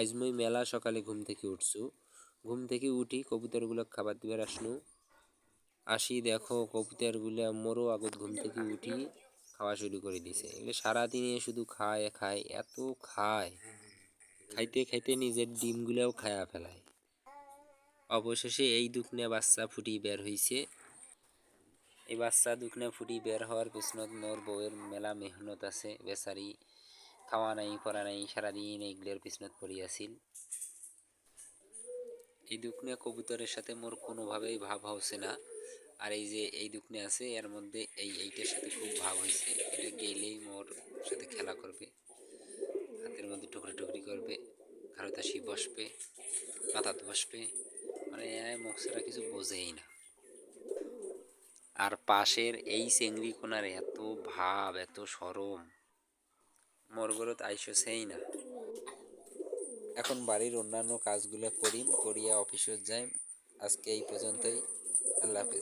আজ মুই মেলা সকালে ঘুম থেকে উঠছু। ঘুম থেকে উঠি, কবুতরগুলো খাবার দিবার আসনু। আসি দেখো, কবুতরগুলা মোরও আগত ঘুম থেকে উঠি, খাওয়া শুরু করে দিছে। এগুলো সারাদিনে শুধু খায় খায়, এত খায়। খাইতে খাইতে নিজের ডিমগুলাও খায়া ফেলায়। অবশেষে এই দুখনে বাচ্চা ফুটি বের হইছে। এই বাচ্চা দুখনে ফুটি বের হওয়ার পিছনত মোর বউয়ের মেলা মেহনত আছে, বেচারি খাওয়া নাই, পড়া নাই, সারাদিন এইগুলোর পিছনত পড়ি আছিল। এই দুখনে কবুতরের সাথে মোর কোনোভাবেই ভাব হচ্ছে না। আর এই যে এই দুখনে আছে, এর মধ্যে এই এইটার সাথে খুব ভাব হয়েছে। এটা গেলেই মোর সাথে খেলা করবে। হাতের মধ্যে টুকরি টুকরি করবে ঘাড়তাসি বসবে মাথাত বসবে মানে ছাড়া কিছু বোঝেই না। আর পাশের এই চেংড়ি কোনার এত ভাব, এত সরম। মোরগরত আইসছেই না। এখন বাড়ির অন্যান্য কাজগুলো করিম, করিয়া অফিসে যাই আজকে এই পর্যন্তই। আল্লাহ হাফেজ।